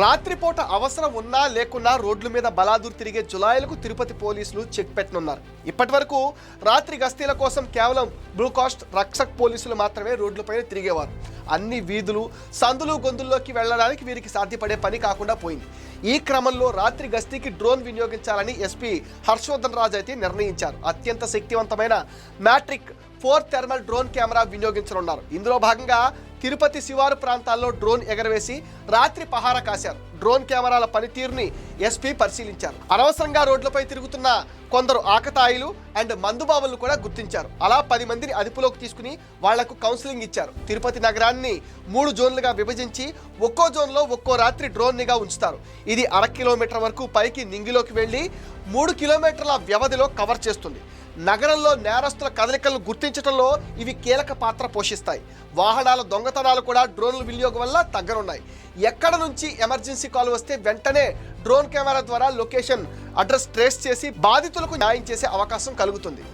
రాత్రిపూట అవసరం ఉన్నా లేకున్నా రోడ్ల మీద బలాదూర్ తిరిగే జులాయిలకు తిరుపతి పోలీసులు చెక్ పెట్టనున్నారు. ఇప్పటి వరకు రాత్రి గస్తీల కోసం కేవలం బ్లూ కాస్ట్ రక్షక్ పోలీసులు మాత్రమే రోడ్లపైన తిరిగేవారు. అన్ని వీధులు సందులు గొంతుల్లోకి వెళ్ళడానికి వీరికి సాధ్యపడే పని కాకుండా పోయింది. ఈ క్రమంలో రాత్రి గస్తీకి డ్రోన్ వినియోగించాలని ఎస్పీ హర్షవర్ధన్ రాజ్ అయితే నిర్ణయించారు. అత్యంత శక్తివంతమైన Matrice four thermal drone camera వినియోగించనున్నారు. ఇందులో భాగంగా తిరుపతి శివారు ప్రాంతాల్లో డ్రోన్ ఎగరవేసి రాత్రి పహారా కాశారు. డ్రోన్ కెమెరాల పనితీరుని ఎస్పీ పరిశీలించారు. అనవసరంగా రోడ్లపై తిరుగుతున్న కొందరు ఆకతాయిలు అండ్ మందుబాబులను కూడా గుర్తించారు. అలా పది మందిని అదుపులోకి తీసుకుని వాళ్ళకు కౌన్సిలింగ్ ఇచ్చారు. తిరుపతి నగరాన్ని మూడు జోన్లుగా విభజించి ఒక్కో జోన్లో ఒక్కో రాత్రి డ్రోన్ నిఘా ఉంచుతారు. ఇది అర కిలోమీటర్ వరకు పైకి నింగిలోకి వెళ్ళి మూడు కిలోమీటర్ల వ్యవధిలో కవర్ చేస్తుంది. నగరంలో నేరస్తుల కదలికలను గుర్తించడంలో ఇవి కీలక పాత్ర పోషిస్తాయి. వాహనాల దొంగతనాలు కూడా డ్రోన్ల వినియోగం వల్ల తగ్గనున్నాయి. ఎక్కడ నుంచి ఎమర్జెన్సీ కాల్ వస్తే వెంటనే డ్రోన్ కెమెరా ద్వారా లొకేషన్ అడ్రస్ ట్రేస్ చేసి బాధితులకు న్యాయం చేసే అవకాశం కలుగుతుంది.